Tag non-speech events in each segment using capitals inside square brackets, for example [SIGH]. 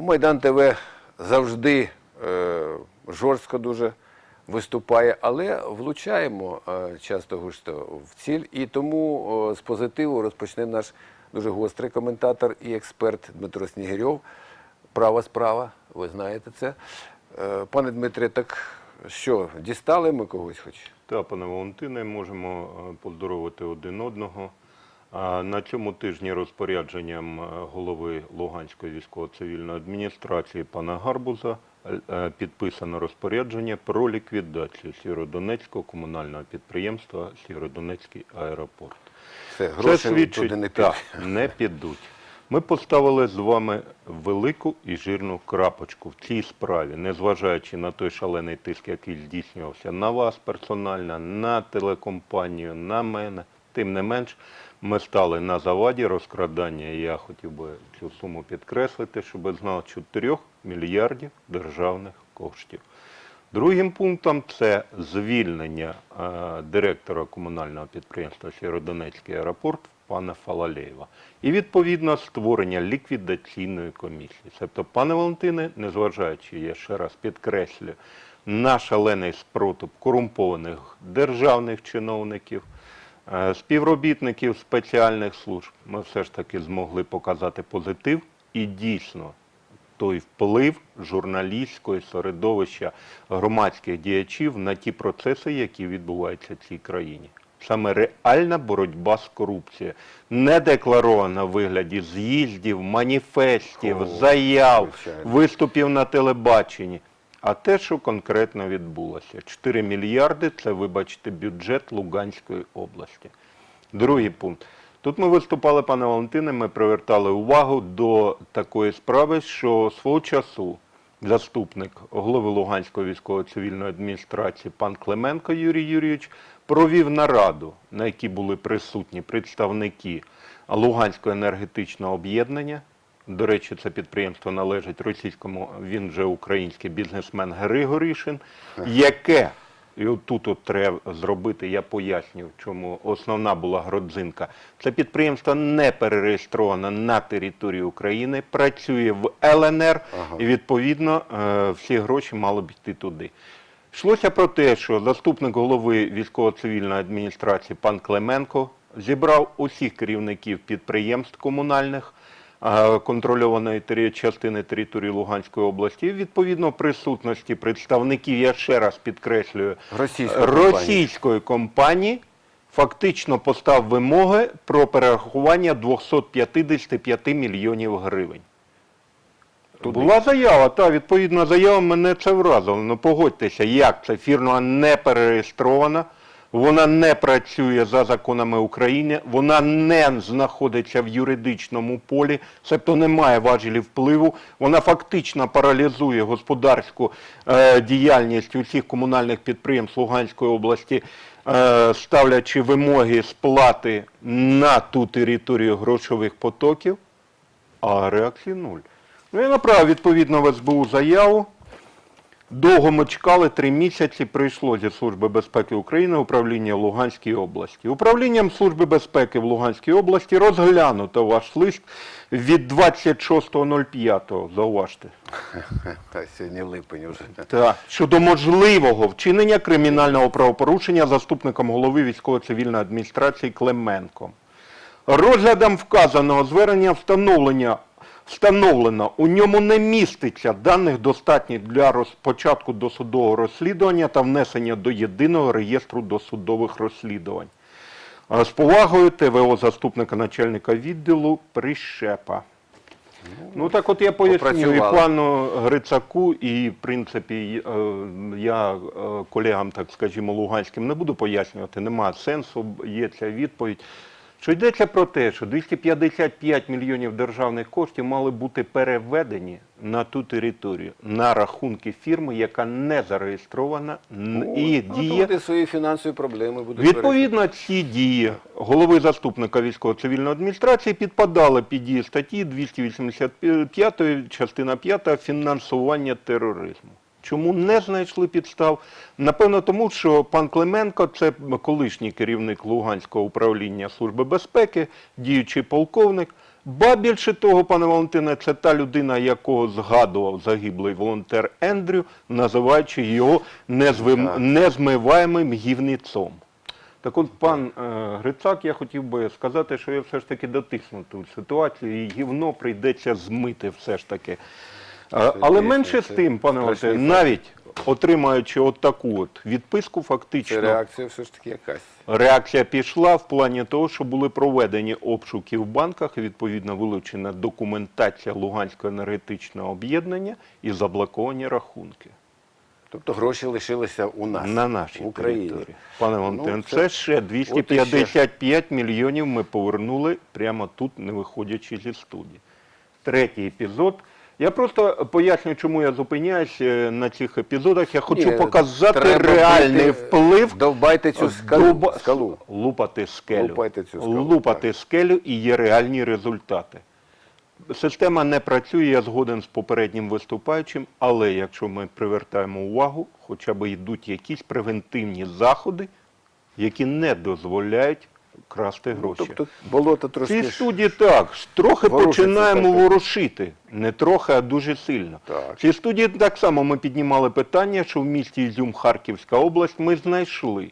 Ну, Майдан ТВ завжди е, жорстко дуже виступає, але влучаємо е, часто густо в ціль. І тому о, з позитиву розпочне наш дуже гострий коментатор і експерт Дмитро Снігирьов. Права справа, ви знаєте це. Е, пане Дмитре, так що, дістали ми когось хоч? Та, пане Валентине, можемо е, поздоровити один одного. На цьому тижні розпорядженням е, голови Луганської військово-цивільної адміністрації пана Гарбуза е, е, підписано розпорядження про ліквідацію Сєвєродонецького комунального підприємства Сєвєродонецький аеропорт. Це гроші свідчить, туди не так, підуть. не підуть. Ми поставили з вами велику і жирну крапочку в цій справі, незважаючи на той шалений тиск, який здійснювався на вас персонально, на телекомпанію, на мене. Тим не менш, ми стали на заваді розкрадання, я хотів би цю суму підкреслити, щоб знали, 4 мільярдів державних коштів. Другим пунктом це звільнення е, директора комунального підприємства Сєвєродонецький аеропорт пана Фалалєєва. І відповідно створення ліквідаційної комісії. Тобто, пане Валентине, незважаючи, я ще раз підкреслюю, на шалений спротив корумпованих державних чиновників, співробітників спеціальних служб, ми все ж таки змогли показати позитив і дійсно той вплив журналістського середовища громадських діячів на ті процеси, які відбуваються в цій країні. Саме реальна боротьба з корупцією, не декларована в вигляді з'їздів, маніфестів, заяв, виступів на телебаченні, а те, що конкретно відбулося. 4 мільярди це, вибачте, бюджет Луганської області. Другий пункт. Тут ми виступали, пане Валентине, ми привертали увагу до такої справи, що свого часу заступник голови Луганської військово-цивільної адміністрації пан Клименко Юрій Юрійович провів нараду, на якій були присутні представники Луганського енергетичного об'єднання. До речі, це підприємство належить російському, він же український бізнесмен Григорішин, яке і от тут от треба зробити, я поясню, в чому основна була гродзинка. Це підприємство не перереєстровано на території України, працює в ЛНР, Ага. і відповідно е, всі гроші мали б йти туди. Йшлося про те, що заступник голови військово-цивільної адміністрації пан Клименко зібрав усіх керівників підприємств комунальних контрольованої частини території Луганської області, відповідно присутності представників, я ще раз підкреслюю, Російської компанії. компанії фактично постав вимоги про перерахування 255 мільйонів гривень. Туди. Була заява, та відповідна заява мене це вразило. Ну погодьтеся, як це фірма не перереєстрована, вона не працює за законами України, вона не знаходиться в юридичному полі, тобто не має важелів впливу. Вона фактично паралізує господарську е, діяльність усіх комунальних підприємств Луганської області, е, ставлячи вимоги сплати на ту територію грошових потоків. А реакції нуль. Ну, я направив відповідно в СБУ заяву. Довго ми чекали, три місяці прийшло зі Служби безпеки України управління в Луганській області. Управлінням Служби безпеки в Луганській області розглянуто ваш лист від 26.05, зауважте. [LAUGHS] Та сьогодні липень вже. Так, щодо можливого вчинення кримінального правопорушення заступником голови військово-цивільної адміністрації Клименком. Розглядом вказаного звернення встановлення встановлено, у ньому не міститься даних достатніх для початку досудового розслідування та внесення до єдиного реєстру досудових розслідувань. З повагою ТВО заступника начальника відділу Прищепа. Ну так от я поясню і пану Грицаку, і в принципі е, я е, колегам, так скажімо, луганським не буду пояснювати, немає сенсу, є ця відповідь. Що йдеться про те, що 255 мільйонів державних коштів мали бути переведені на ту територію, на рахунки фірми, яка не зареєстрована і Ну, діє тут свої фінансові проблеми будуть Відповідно, ці дії голови заступника військово-цивільної адміністрації підпадали під дії статті 285 частина 5 фінансування тероризму. Чому не знайшли підстав? Напевно, тому що пан Клименко це колишній керівник Луганського управління Служби безпеки, діючий полковник. Ба більше того, пане Валентине, це та людина, якого згадував загиблий волонтер Ендрю, називаючи його незвим... Незмиваємим гівницом. Так от, пан е, Грицак, я хотів би сказати, що я все ж таки дотисну ту ситуацію, і гівно прийдеться змити все ж таки. Але менше з це тим, пане страшний навіть отримаючи от таку от відписку, Це фактично реакція все ж таки якась. Реакція пішла в плані того, що були проведені обшуки в банках, і відповідно вилучена документація Луганського енергетичного об'єднання і заблоковані рахунки Тобто гроші лишилися у нас на нашій в Україні. території. Пане Валентин, Ну, це... це- ще 255 мільйонів ми повернули прямо тут, не виходячи зі студії. Третій епізод. Я просто поясню, чому я зупиняюсь е, на цих епізодах. Я хочу Ні, показати треба реальний бити, вплив Довбайте цю скалу. Дуба- скалу. Лупати скелю. Лупайте цю скалу, Лупати скелю і є реальні результати. Система не працює, я згоден з попереднім виступаючим, але якщо ми привертаємо увагу, хоча б йдуть якісь превентивні заходи, які не дозволяють красти гроші. Тобто болото трошки. цій ж- студії так, трохи Ворушиться, починаємо так, ворушити. Не трохи, а дуже сильно. Так. В цій студії так само ми піднімали питання, що в місті Ізюм, Харківська область, ми знайшли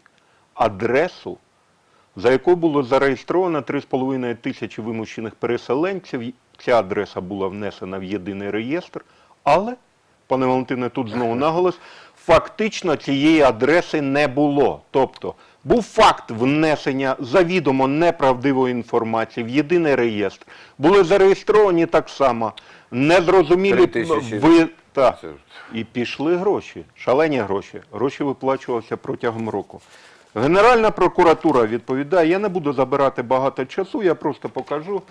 адресу, за якою було зареєстровано 3,5 тисячі вимушених переселенців. Ця адреса була внесена в єдиний реєстр, але, пане Валентине, тут знову наголос, фактично цієї адреси не було. Тобто був факт внесення завідомо неправдивої інформації в єдиний реєстр. Були зареєстровані так само незрозумілі ви. та І пішли гроші, шалені гроші. Гроші виплачувалися протягом року. Генеральна прокуратура відповідає, я не буду забирати багато часу, я просто покажу,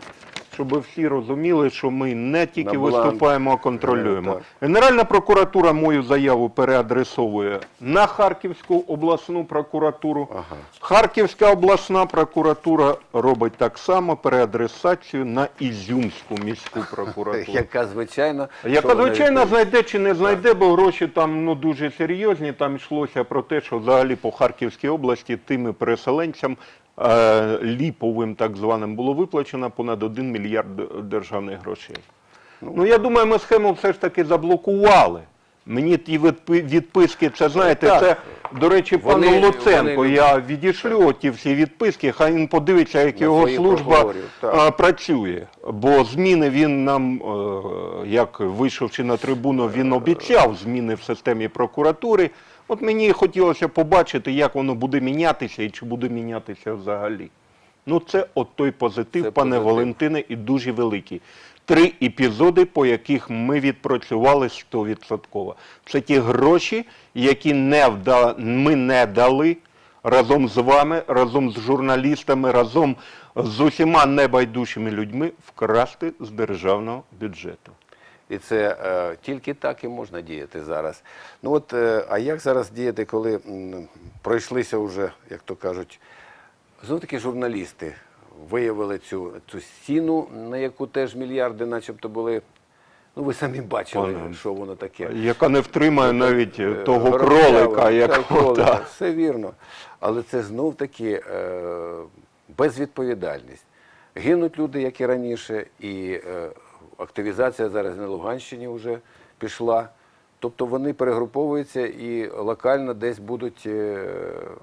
щоб всі розуміли, що ми не тільки На виступаємо, а контролюємо. Так. Генеральна прокуратура мою заяву переадресовує на Харківську обласну прокуратуру. Ага. Харківська обласна прокуратура робить так само переадресацію на Ізюмську міську [LAUGHS] прокуратуру. Яка звичайно. Яка, вона звичайно, відповідає? знайде чи не знайде, бо гроші там ну, дуже серйозні. Там йшлося про те, що взагалі по Харківській області тими переселенцям е, ліповим так званим було виплачено понад 1 мільярд державних грошей. Ну, я думаю, ми схему все ж таки заблокували. Мені ті відписки, це знаєте, Так. це, до речі, пану Вони- Луценко, вони- я відішлю ті всі відписки, хай він подивиться, як його служба працює. Бо зміни він нам, е, як вийшовши на трибуну, він обіцяв зміни в системі прокуратури. От мені хотілося побачити, як воно буде мінятися і чи буде мінятися взагалі. Ну, це от той позитив, Це пане позитив. Валентине, і дуже великий. Три епізоди, по яких ми відпрацювали 100%. Це ті гроші, які не вда... ми не дали разом з вами, разом з журналістами, разом з усіма небайдужими людьми вкрасти з державного бюджету. І це е, тільки так і можна діяти зараз. Ну от, е, а як зараз діяти, коли м, пройшлися вже, як то кажуть, знов таки журналісти виявили цю, цю стіну, на яку теж мільярди начебто були. Ну, ви самі бачили, Пане, що воно таке. Яка не втримає навіть е, Е, того кролика, якого кролика, все вірно. Але це знов таки е, безвідповідальність. Гинуть люди, як і раніше, і е, активізація зараз на Луганщині вже пішла. Тобто вони перегруповуються і локально десь будуть. е,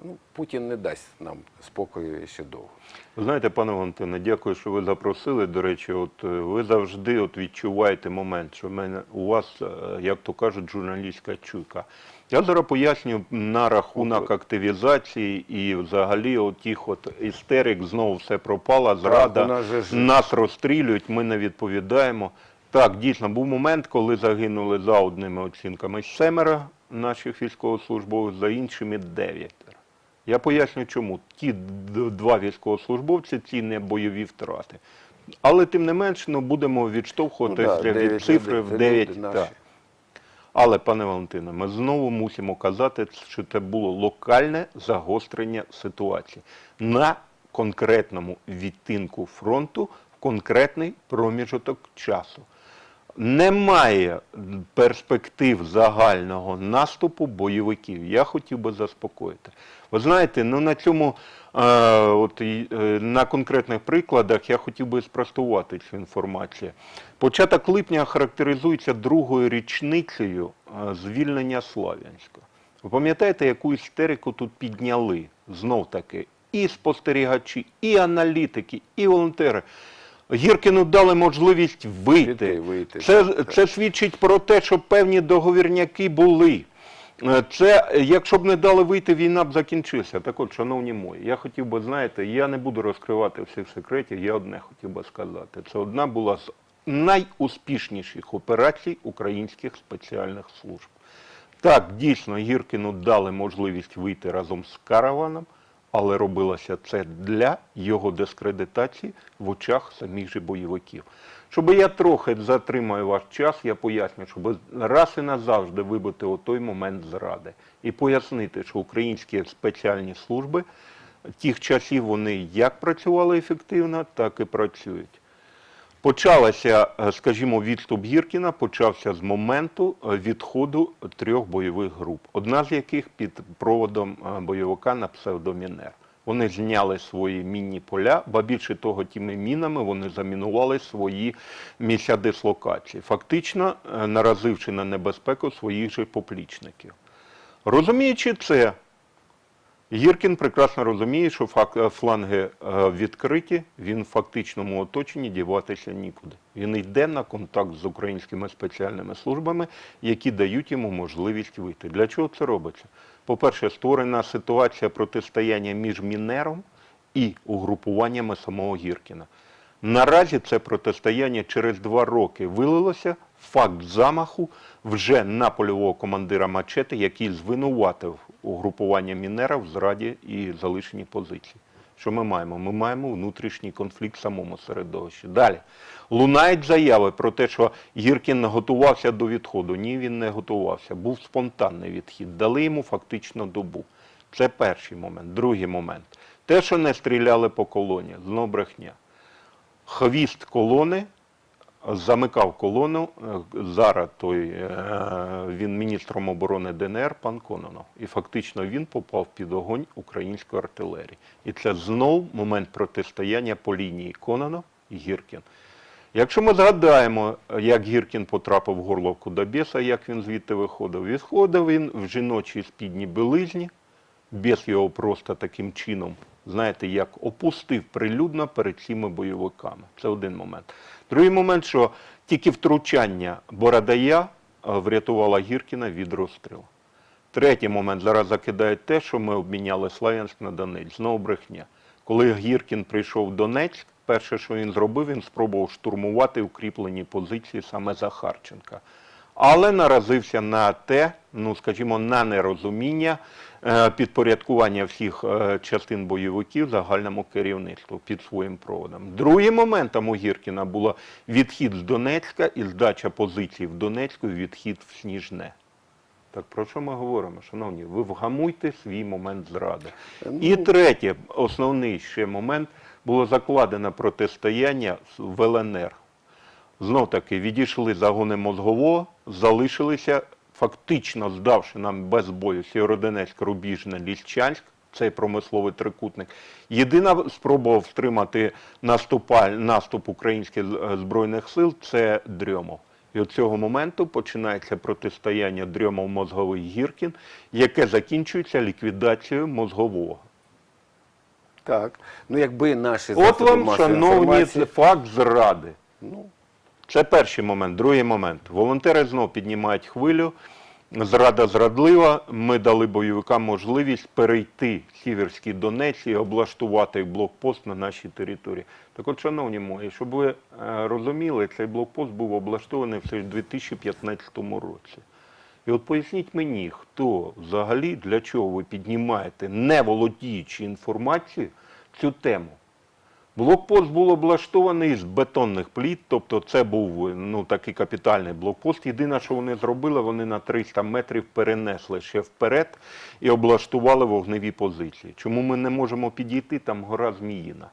ну, Путін не дасть нам спокою ще довго. Знаєте, пане Валентине, дякую, що ви запросили. До речі, от е, ви завжди от відчуваєте момент, що в мене у вас, е, як то кажуть, журналістська чуйка. Я зараз поясню на рахунок активізації і взагалі отих от істерик, знову все пропало, зрада, нас розстрілюють, ми не відповідаємо. Так, дійсно, був момент, коли загинули за одними оцінками семеро наших військовослужбовців, за іншими дев'ятеро. Я поясню чому. Ті два військовослужбовці, ці не бойові втрати. Але тим не менш, ну, будемо відштовхуватися Ну да, від дев'ять цифри в це 9. Так. Але, пане Валентине, ми знову мусимо казати, що це було локальне загострення ситуації на конкретному відтинку фронту в конкретний проміжок часу. Немає перспектив загального наступу бойовиків. Я хотів би заспокоїти. Ви знаєте, ну на цьому, е, от, е, на конкретних прикладах я хотів би спростувати цю інформацію. Початок липня характеризується другою річницею е, звільнення Слав'янська. Ви пам'ятаєте, яку істерику тут підняли знов таки і спостерігачі, і аналітики, і волонтери. Гіркину дали можливість вийти. Вийти, Це, це свідчить про те, що певні договірняки були. Е, Це, якщо б не дали вийти, війна б закінчилася. Так от, шановні мої, я хотів би, знаєте, я не буду розкривати всіх секретів, я одне хотів би сказати. Це одна була з найуспішніших операцій українських спеціальних служб. Так, дійсно, Гіркину дали можливість вийти разом з караваном, але робилося це для його дискредитації в очах самих же бойовиків. Щоб я трохи затримаю ваш час, я поясню, щоб раз і назавжди вибити отой момент зради і пояснити, що українські спеціальні служби тих часів вони як працювали ефективно, так і працюють. Почалося, е, скажімо, відступ Гіркіна почався з моменту е, відходу трьох бойових груп, одна з яких під проводом е, бойовика на псевдомінер. Вони зняли свої мінні поля, ба більше того, тими мінами вони замінували свої місця дислокації, фактично наразивши на небезпеку своїх же поплічників. Розуміючи це, Гіркін прекрасно розуміє, що е, фланги е, відкриті, він в фактичному оточенні діватися нікуди. Він йде на контакт з українськими спеціальними службами, які дають йому можливість вийти. Для чого це робиться? По-перше, створена ситуація протистояння між Мінером і угрупуваннями самого Гіркіна. Наразі це протистояння через два роки вилилося факт замаху вже на польового командира Мачети, який звинуватив угрупування Мінера в зраді і залишенні позицій. Що ми маємо? Ми маємо внутрішній конфлікт в самому середовищі. Далі лунають заяви про те, що Гіркін готувався до відходу. Ні, він не готувався. Був спонтанний відхід. Дали йому фактично добу. Це перший момент. Другий момент. Те, що не стріляли по колоні, знов брехня хвіст колони, замикав колону. Зараз той, е, він міністром оборони ДНР, пан Кононов. І фактично він попав під огонь української артилерії. І це знов момент протистояння по лінії Кононов і Гіркін. Якщо ми згадаємо, як Гіркін потрапив в горловку Добєса, як він звідти виходив, відходив він в жіночій спідній білизні, Бес його просто таким чином, знаєте, як опустив прилюдно перед цими бойовиками. Це один момент. Другий момент, що тільки втручання Бородая е, врятувало Гіркіна від розстрілу. Третій момент зараз закидають те, що ми обміняли Слав'янськ на Донець. Знову брехня. Коли Гіркін прийшов в Донецьк, перше, що він зробив, він спробував штурмувати укріплені позиції саме Захарченка. Але наразився на те, ну скажімо, на нерозуміння е, підпорядкування всіх е, частин бойовиків загальному керівництву під своїм проводом. Другим моментом у Гіркіна було відхід з Донецька і здача позицій в Донецьку, відхід в Сніжне. Так про що ми говоримо, шановні? Ви вгамуйте свій момент зради. І третє, основний ще момент, було закладено протистояння з- в ЛНР. Знов таки відійшли загони мозгового, залишилися, фактично здавши нам без бою Сєвєродонецьк, Рубіжне, Ліщанськ, цей промисловий трикутник. Єдина спроба втримати наступаль, наступ українських е, збройних сил це Дрьомов. І от цього моменту починається протистояння Дрьомов-Мозговий Гіркін, яке закінчується ліквідацією мозгового. Так. Ну, якби наші От вам, шановні, інформації- факт зради. Ну, Це перший момент. Другий момент. Волонтери знов піднімають хвилю. Зрада зрадлива. Ми дали бойовикам можливість перейти Сіверський Донець і облаштувати блокпост на нашій території. Так от, шановні мої, щоб ви е, розуміли, цей блокпост був облаштований у 2015 році. І от поясніть мені, хто взагалі для чого ви піднімаєте, не володіючи інформацією, цю тему. Блокпост був облаштований з бетонних пліт, тобто це був ну, такий капітальний блокпост. Єдине, що вони зробили, вони на 300 метрів перенесли ще вперед і облаштували вогневі позиції. Чому ми не можемо підійти, там гора Зміїна.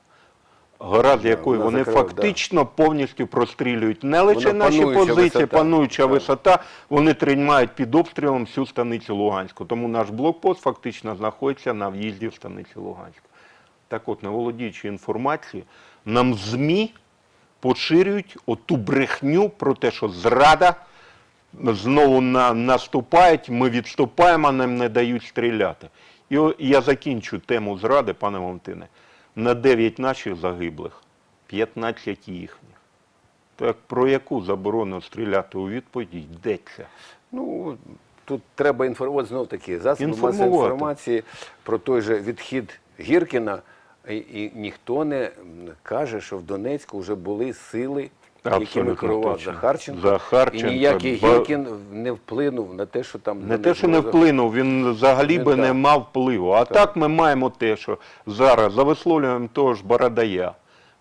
гора з якої вона вони закриває, фактично повністю прострілюють не лише Вона наші позиції, висота. пануюча Так. висота, вони тримають під обстрілом всю станицю Луганську. Тому наш блокпост фактично знаходиться на в'їзді в станицю Луганську. Так от, не володіючи інформацією, нам ЗМІ поширюють оту брехню про те, що зрада знову на, наступають, ми відступаємо, а нам не дають стріляти. І о- я закінчу тему зради, пане Валентине. На 9 наших загиблих, 15 їхніх. Так про яку заборону стріляти у відповіді йдеться? Ну, тут треба інформувати, знов таки, засоби масової інформації про той же відхід Гіркіна, і, і ніхто не каже, що в Донецьку вже були сили, якими керував. Захарченко. Захарченко, І ніякий ба- Гіркін не вплинув на те, що там Не те, що не вплинув, він взагалі Не би не мав впливу. А так. ми маємо те, що зараз за висловлюванням того ж Бородая,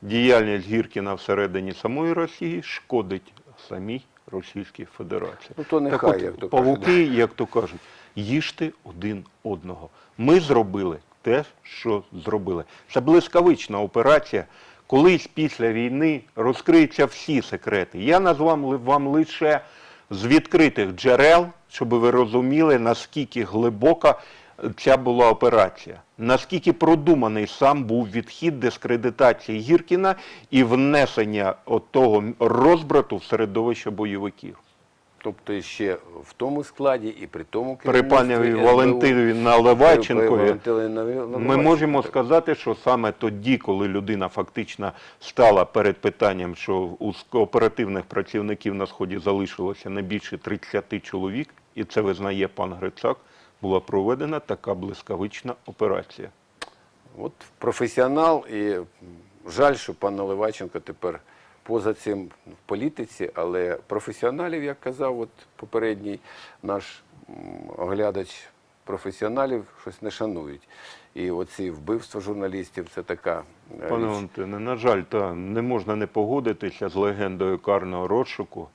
діяльність Гіркіна всередині самої Росії шкодить самій Російській Федерації. Ну, то нехай, так от, як то павуки, як то кажуть, їжте один одного. Ми зробили те, що зробили. Це блискавична операція. Колись після війни розкриються всі секрети. Я назвав вам лише з відкритих джерел, щоб ви розуміли, наскільки глибока ця була операція, наскільки продуманий сам був відхід дискредитації Гіркіна і внесення того розбрату в середовище бойовиків. Тобто ще в тому складі і при тому При пані Валентині Наливайченкові ми можемо сказати, що саме тоді, коли людина фактично стала перед питанням, що у ск- оперативних працівників на сході залишилося не більше 30 чоловік, і це визнає пан Грицак, була проведена така блискавична операція. От професіонал, і жаль, що пан Наливайченко тепер поза цим в політиці, але професіоналів, як казав от попередній наш оглядач професіоналів, щось не шанують. І оці вбивства журналістів це така е, Пане. Валентине, на жаль, та не можна не погодитися з легендою карного розшуку.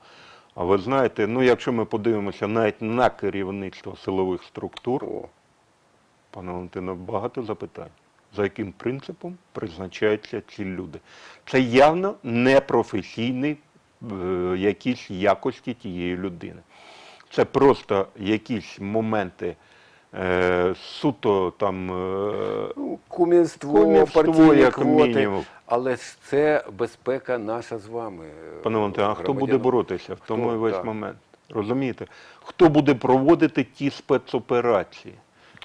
А ви знаєте, ну якщо ми подивимося навіть на керівництво силових структур, О, Пане Валентино, багато запитань. За яким принципом призначаються ці люди? Це явно непрофесійні е, якісь якості тієї людини. Це просто якісь моменти е, суто там. Е, ну, кумівство, Кумівство, партійні як квоти, мінімум. але ж це безпека наша з вами. е, Пане Валентине, а хто буде боротися в тому Хто? весь Так. момент? Розумієте? Хто буде проводити ті спецоперації?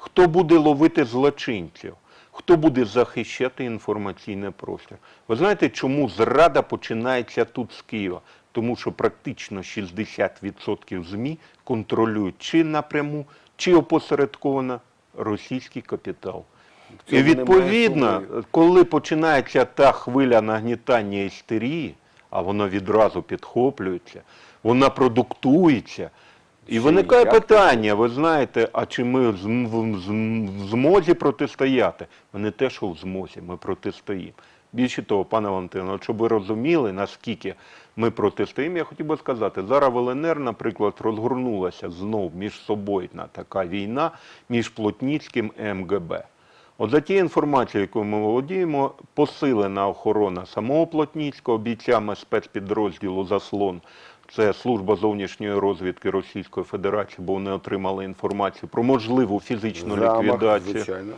Хто буде ловити злочинців? Хто буде захищати інформаційний простір? Ви знаєте, чому зрада починається тут з Києва? Тому що практично 60% ЗМІ контролюють чи напряму, чи опосередковано російський капітал. І відповідно, коли починається та хвиля нагнітання істерії, а воно відразу підхоплюється, вона продуктується. І виникає як питання, ви знаєте, а чи ми в зм- в в змозі протистояти? Ми не те, що в змозі, ми протистоїмо. Більше того, пане Валентино, щоб ви розуміли, наскільки ми протистоїмо, я хотів би сказати, зараз в ЛНР, наприклад, розгорнулася знов між собою така війна між Плотніцьким і МГБ. От за тією інформацією, якою ми володіємо, посилена охорона самого Плотніцького бійцями спецпідрозділу Заслон. Це служба зовнішньої розвідки Російської Федерації, бо вони отримали інформацію про можливу фізичну Замах, ліквідацію. звичайно.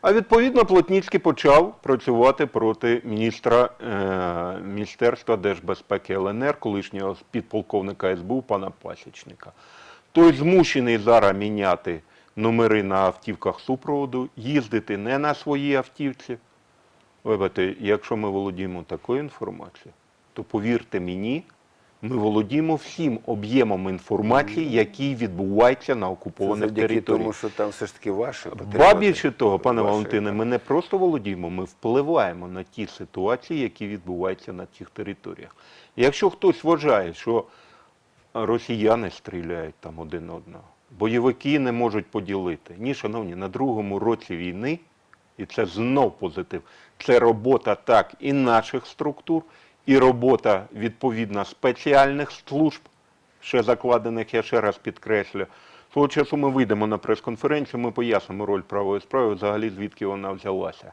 А відповідно Плотніцький почав працювати проти міністра е, Міністерства держбезпеки ЛНР, колишнього підполковника СБУ пана Пасічника. Той змушений зараз міняти номери на автівках супроводу, їздити не на своїй автівці. Вибачте, якщо ми володіємо такою інформацією, то повірте мені, ми володіємо всім об'ємом інформації, який відбувається на окупованих завдяки територіях. тому, що там все ж таки ваші. Ба більше того, пане Валентине, ми не просто володіємо, ми впливаємо на ті ситуації, які відбуваються на тих територіях. Якщо хтось вважає, що росіяни стріляють там один одного, бойовики не можуть поділити. Ні, шановні, на другому році війни, і це знов позитив, це робота так і наших структур, і робота відповідно спеціальних служб, ще закладених, я ще раз підкреслю. Свого часу ми вийдемо на прес-конференцію, ми пояснимо роль правої справи, взагалі звідки вона взялася.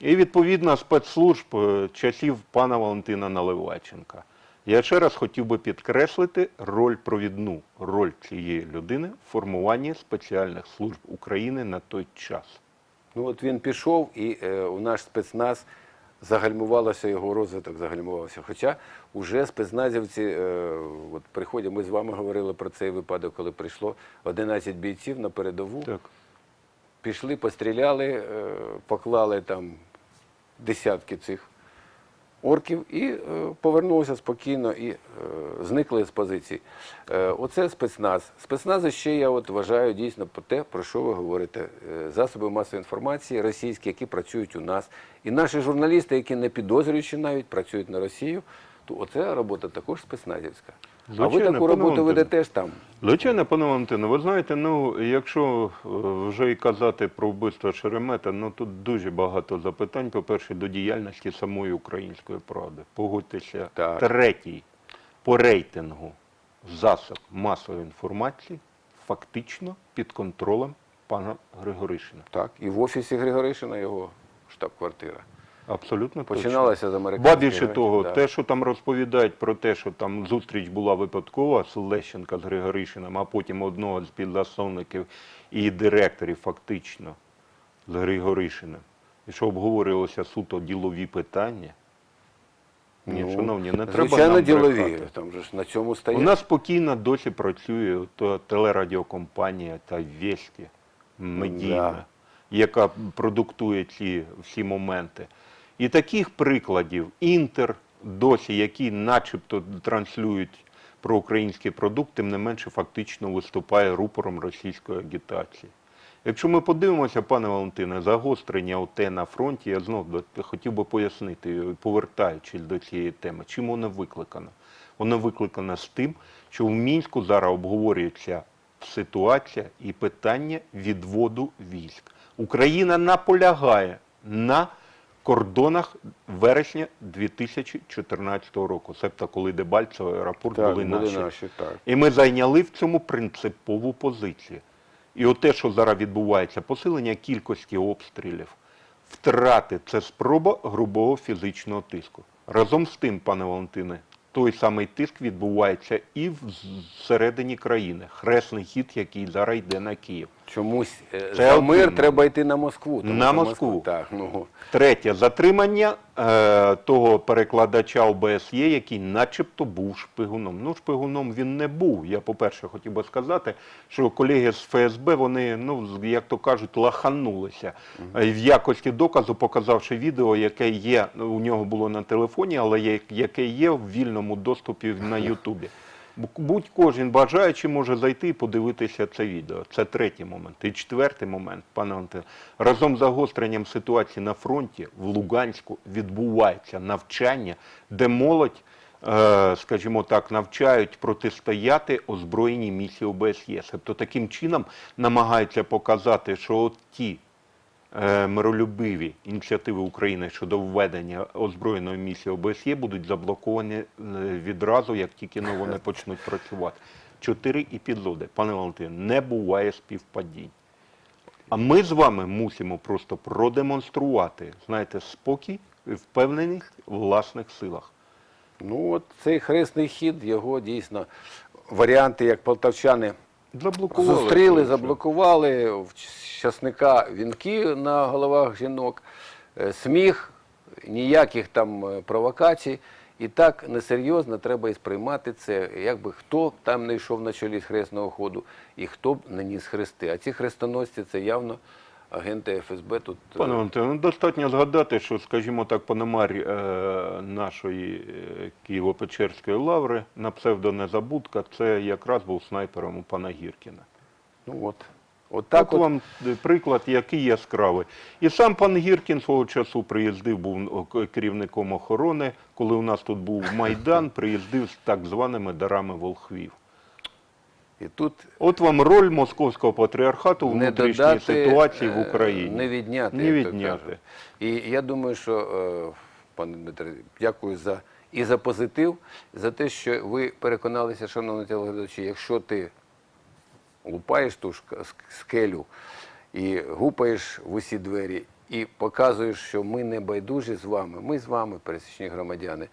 і відповідно спецслужб е, часів пана Валентина Наливайченка. Я ще раз хотів би підкреслити роль провідну роль цієї людини в формуванні спеціальних служб України на той час. Ну от він пішов, і е, у наш спецназ загальмувалося його розвиток, загальмувався. Хоча вже спецназівці, е, от приходять, ми з вами говорили про цей випадок, коли прийшло 11 бійців на передову. Так. Пішли, постріляли, е, поклали там десятки цих орків і е, повернулися спокійно і е, зникли з позицій. Е, Оце спецназ. Спецнази ще я от вважаю дійсно про те, про що ви говорите. Засоби масової інформації російські, які працюють у нас, і наші журналісти, які не підозрюючи навіть працюють на Росію, то оце робота також спецназівська. А ви таку роботу ведете ж там. Звичайно, пане Валентине, ви знаєте, ну якщо е, вже і казати про вбивство Шеремета, ну тут дуже багато запитань. По-перше, до діяльності самої української правди. Погодьтеся, Так. третій по рейтингу засоб масової інформації фактично під контролем пана Григоришина. Так, і в офісі Григоришина його штаб-квартира. Абсолютно точно. З американських. Ба більше того, да. те, що там розповідають про те, що там зустріч була випадкова з Лещенка з Григоришином, а потім одного з підзасновників і директорів фактично з Григоришиним, і що обговорювалося суто ділові питання. Ні, Ну, шановні, не треба Звичайно, нам ділові. Там же ж на цьому У нас спокійно досі працює то телерадіокомпанія та Вєсті медійна, Да. яка продуктує ці всі моменти. І таких прикладів Інтер досі, які начебто транслюють про український продукт, тим не менше фактично виступає рупором російської агітації. Якщо ми подивимося, пане Валентине, загострення ОТ на фронті, я знов хотів би пояснити, повертаючись до цієї теми, чим воно викликано. Воно викликано з тим, що в Мінську зараз обговорюється ситуація і питання відводу військ. Україна наполягає на кордонах вересня 2014 року, себто коли Дебальцево аеропорт так, були, були наші. наші, так. І ми зайняли в цьому принципову позицію. І от те, що зараз відбувається, посилення кількості обстрілів, втрати це спроба грубого фізичного тиску. Разом з тим, пане Валентине, той самий тиск відбувається і всередині країни. Хресний хід, який зараз йде на Київ. Чомусь е, Це за мир треба йти на Москву. тому На що Москву. Так, ну, Третє затримання е, того перекладача ОБСЄ, який начебто був шпигуном. Ну, шпигуном він не був. Я, по-перше, хотів би сказати, що колеги з ФСБ, вони, ну, з- як то кажуть, лаханулися. Е, В якості доказу, показавши відео, яке є, ну, у нього було на телефоні, але є- яке є в вільному доступі на [LAUGHS] Ютубі. Бу- Будь-кожен бажаючий може зайти і подивитися це відео. Це третій момент. І четвертий момент, пане Антоне. Разом з загостренням ситуації на фронті в Луганську відбувається навчання, де молодь, е, скажімо так, навчають протистояти озброєній місії ОБСЄ. Тобто таким чином намагаються показати, що от ті миролюбиві ініціативи України щодо введення озброєної місії ОБСЄ будуть заблоковані е, відразу, як тільки ну, вони [LAUGHS] почнуть працювати. Чотири епізоди, пане Валентине, не буває співпадінь. А ми з вами мусимо просто продемонструвати, знаєте, спокій і впевненість в власних силах. ну от цей хресний хід, його дійсно варіанти, як полтавчани Заблокували. зустріли, заблокували в щасника вінки на головах жінок, е, сміх, ніяких там е, провокацій. І так несерйозно треба і сприймати це, якби хто там не йшов на чолі з хресного ходу і хто б не ніс хрести. А ці хрестоносці це явно агенти ФСБ тут. е, Пане Валентине, ну, достатньо згадати, що, скажімо так, пономар е, нашої е, Києво-Печерської лаври на псевдонезабудка, це якраз був снайпером у пана Гіркіна. Ну от. От Так от, вам приклад, який яскравий. І сам пан Гіркін свого часу приїздив, був керівником охорони, коли у нас тут був Майдан, приїздив з так званими дарами волхвів. І тут От вам роль московського патріархату в внутрішній додати, ситуації в е, Україні. Не відняти. Не відняти. І я думаю, що, е, пане Дмитре, дякую за і за позитив, за те, що ви переконалися, шановні телеглядачі, якщо ти лупаєш ту скелю і гупаєш в усі двері, і показуєш, що ми не байдужі з вами, ми з вами, пересічні громадяни,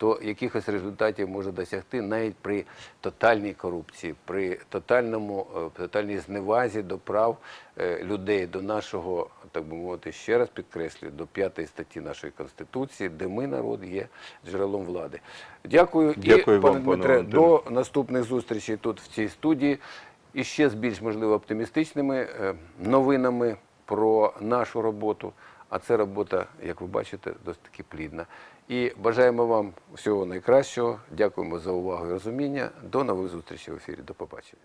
то якихось результатів може досягти навіть при тотальній корупції, при тотальному, е, тотальній зневазі до прав е, людей, до нашого, так би мовити, ще раз підкреслюю, до п'ятої статті нашої Конституції, де ми, народ, є джерелом влади. Дякую, Дякую і, вам, пане Дмитре, до наступних зустрічей тут в цій студії. І ще з більш можливо оптимістичними е, новинами про нашу роботу. А це робота, як ви бачите, досить таки плідна. І бажаємо вам всього найкращого. Дякуємо за увагу і розуміння. До нових зустрічей в ефірі. До побачення.